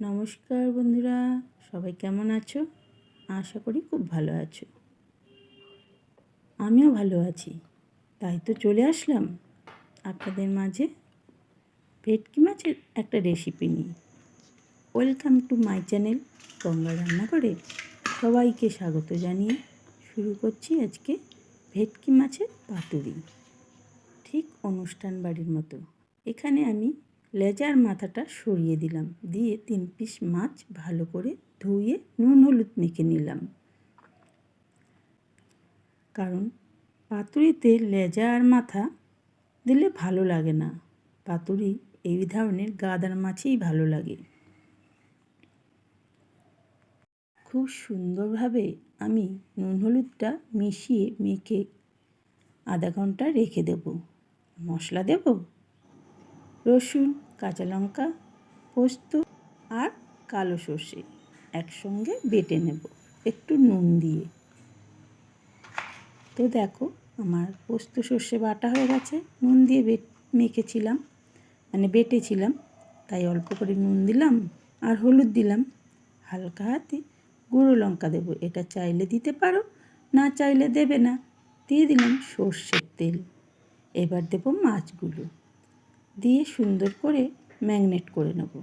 নমস্কার বন্ধুরা, সবাই কেমন আছো? আশা করি খুব ভালো আছো। আমিও ভালো আছি। তাই তো চলে আসলাম আপনাদের মাঝে ভেটকি মাছের একটা রেসিপি নিয়ে। Welcome to my channel Ganga রান্না করে সবাইকে স্বাগত জানিয়ে শুরু করছি আজকে ভেটকি মাছের পাতুরি। ঠিক অনুষ্ঠান বাড়ির মতো। এখানে আমি লেজার মাথাটা সরিয়ে দিলাম। দিয়ে তিন পিস মাছ ভালো করে ধুয়ে নুন হলুদ মেখে নিলাম। কারণ পাতুরিতে লেজা আর মাথা দিলে ভালো লাগে না। পাতুরি এই ধরনের গাদার মাছই ভালো লাগে। খুব সুন্দরভাবে আমি নুন হলুদটা মিশিয়ে মেখে আধা ঘণ্টা রেখে দেব। মশলা দেব? রসুন? কাঁচা লঙ্কা, পোস্ত আর কালো সর্ষে একসঙ্গে বেটে নেব, একটু নুন দিয়ে। তো দেখো, আমার পোস্ত সর্ষে বাটা হয়ে গেছে, নুন দিয়ে বেট, মেখেছিলাম মানে বেটেছিলাম, তাই অল্প করে নুন দিলাম আর হলুদ দিলাম। হালকা হাতে গুঁড়ো লঙ্কা দেবো, এটা চাইলে দিতে পারো, না চাইলে দেবে না। দিয়ে দিলাম সর্ষের তেল। এবার দেবো মাছগুলো। দিয়ে সুন্দর করে ম্যাগনেট করে নেব।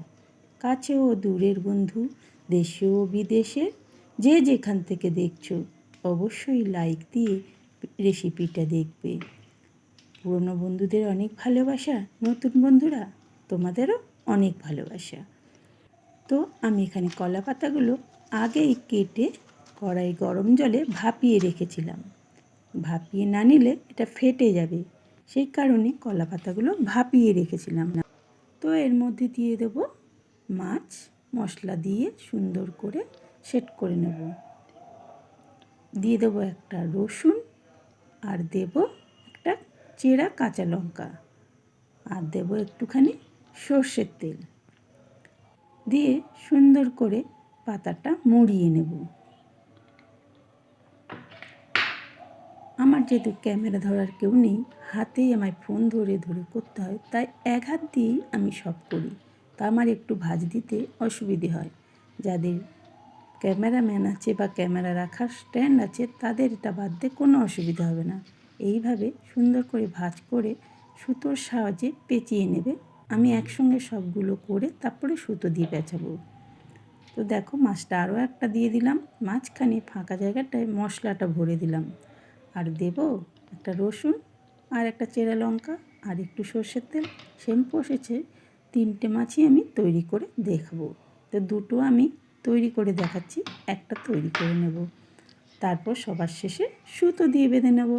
কাছে ও দূরের বন্ধু দেশে ও বিদেশে যে যেখান থেকে দেখছ অবশ্যই লাইক দিয়ে রেসিপিটা দেখবে। পুরনো বন্ধুদের অনেক ভালোবাসা, নতুন বন্ধুরা তোমাদেরও অনেক ভালোবাসা। তো আমি এখানে কলা পাতাগুলো আগেই কেটে কড়াই গরম জলে ভাপিয়ে রেখেছিলাম। ভাপিয়ে না নিলে এটা ফেটে যাবে। সেই কারণে কলা পাতাগুলো ভাপিয়ে রেখেছিলাম না। তো এর মধ্যে দিয়ে দেব মাছ, মশলা দিয়ে সুন্দর করে সেট করে নেব। দিয়ে দেবো একটা রসুন আর দেব একটা চেরা কাঁচা লঙ্কা আর দেব একটুখানি সর্ষের তেল। দিয়ে সুন্দর করে পাতাটা মুড়িয়ে নেব। আমার যেহেতু ক্যামেরা ধরার কেউ নেই, হাতেই আমায় ফোন ধরে ধরে করতে হয়, তাই এক হাত দিয়েই আমি সব করি। তা আমার একটু ভাজ দিতে অসুবিধে হয়। যাদের ক্যামেরাম্যান আছে বা ক্যামেরা রাখার স্ট্যান্ড আছে তাদের এটা বাদ দিয়ে কোনো অসুবিধা হবে না। এইভাবে সুন্দর করে ভাজ করে সুতোর সাহায্যে পেঁচিয়ে নেবে। আমি একসঙ্গে সবগুলো করে তারপরে সুতো দিয়ে পেঁচাবো। তো দেখো, মাছটা আরও একটা দিয়ে দিলাম। মাঝখানে ফাঁকা জায়গাটায় মশলাটা ভরে দিলাম। আর দেব একটা রসুন আর একটা চেরা লঙ্কা আর একটু সর্ষের তেল। সেম বসেছে তিনটে মাছই আমি তৈরি করে দেখব। তো দুটো আমি তৈরি করে দেখাচ্ছি। একটা তৈরি করে নেব। তারপর সবার শেষে সুতো দিয়ে বেঁধে নেব।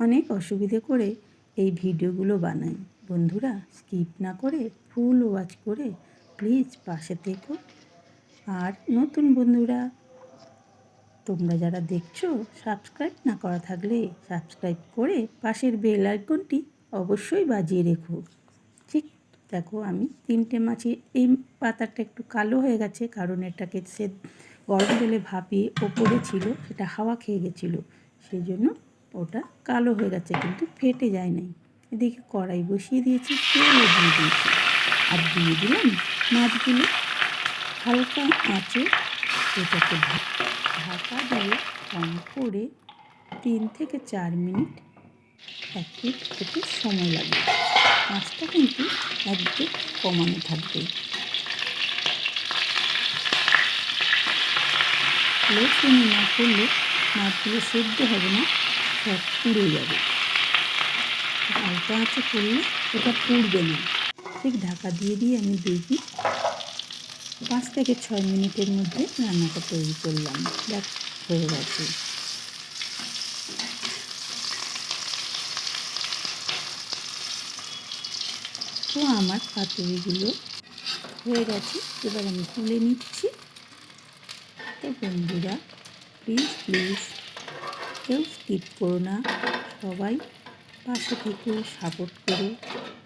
অনেক অসুবিধে করে এই ভিডিওগুলো বানাই। বন্ধুরা, স্কিপ না করে ফুল ওয়াচ করে প্লিজ পাশে থেকো। আর নতুন বন্ধুরা, তোমরা যারা দেখছ সাবস্ক্রাইব না করা থাকলে সাবস্ক্রাইব করে পাশের বেল আইকনটি অবশ্যই বাজিয়ে রেখো। ঠিক দেখো আমি তিনটে মাছি এই পাতাটা একটু কালো হয়ে গেছে কারণ এটাকে সে গরম জলে ভাপিয়ে ওপরে ছিল, সেটা হাওয়া খেয়ে গেছিল সেই জন্য ওটা কালো হয়ে গেছে, কিন্তু ফেটে যায় নাই। এদিকে কড়াই বসিয়ে দিয়েছি তেলও দিয়ে দিয়েছি। আর দিয়ে দিলাম মাছগুলো। হালকা আঁচে এটাকে ঢাকা দিয়ে কম করে তিন থেকে চার মিনিট এক মিনিট হতে সময় লাগবে। মাছটা কিন্তু একদম কমানো থাকবে। লো না করলে মাছগুলো সেদ্ধ হবে না, সব পুড়ে যাবে। হালকা আঁচে করলে ওটা পুড়বে না। ঠিক ঢাকা দিয়ে দিয়ে আমি পিস পাঁচ থেকে ছয় মিনিটের মধ্যে রান্নাটা তৈরি করলাম। দেখ, হয়ে গেছে। তো আমার পাতুরিগুলো হয়ে গেছে। এবার আমি তুলে নিচ্ছি। তো বন্ধুরা প্লিজ প্লিজ কেউ স্কিপ করো না। সবাই পাশে থেকে সাপোর্ট করে।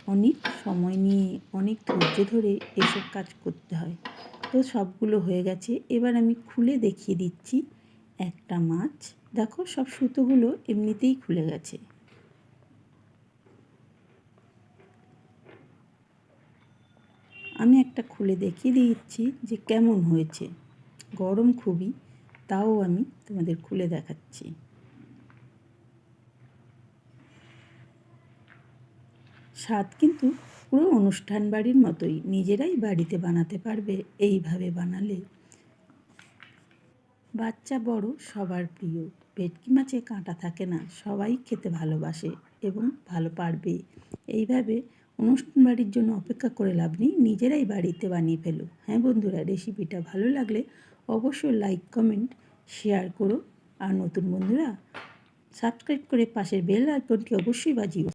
অনেক সময় নিয়ে, অনেক ধৈর্য ধরে এসব কাজ করতে হয়। তো সবগুলো হয়ে গেছে। এবার আমি খুলে দেখিয়ে দিচ্ছি একটা মাছ। দেখো, সব সুতোগুলো এমনিতেই খুলে গেছে। আমি একটা খুলে দেখিয়ে দিচ্ছি যে কেমন হয়েছে। গরম খুবই, তাও আমি তোমাদের খুলে দেখাচ্ছি। স্বাদ কিন্তু পুরো অনুষ্ঠান বাড়ির মতোই নিজেরাই বাড়িতে বানাতে পারবে এইভাবে বানালে। বাচ্চা বড় সবার প্রিয়। ভেটকি মাছে কাঁটা থাকে না, সবাই খেতে ভালোবাসে এবং ভালো পারবে। এইভাবে অনুষ্ঠান বাড়ির জন্য অপেক্ষা করে লাভ নেই, নিজেরাই বাড়িতে বানিয়ে ফেলো। হ্যাঁ বন্ধুরা, রেসিপিটা ভালো লাগলে অবশ্যই লাইক কমেন্ট শেয়ার করো। আর নতুন বন্ধুরা সাবস্ক্রাইব করে পাশের বেল আইকনটি অবশ্যই বাজিও।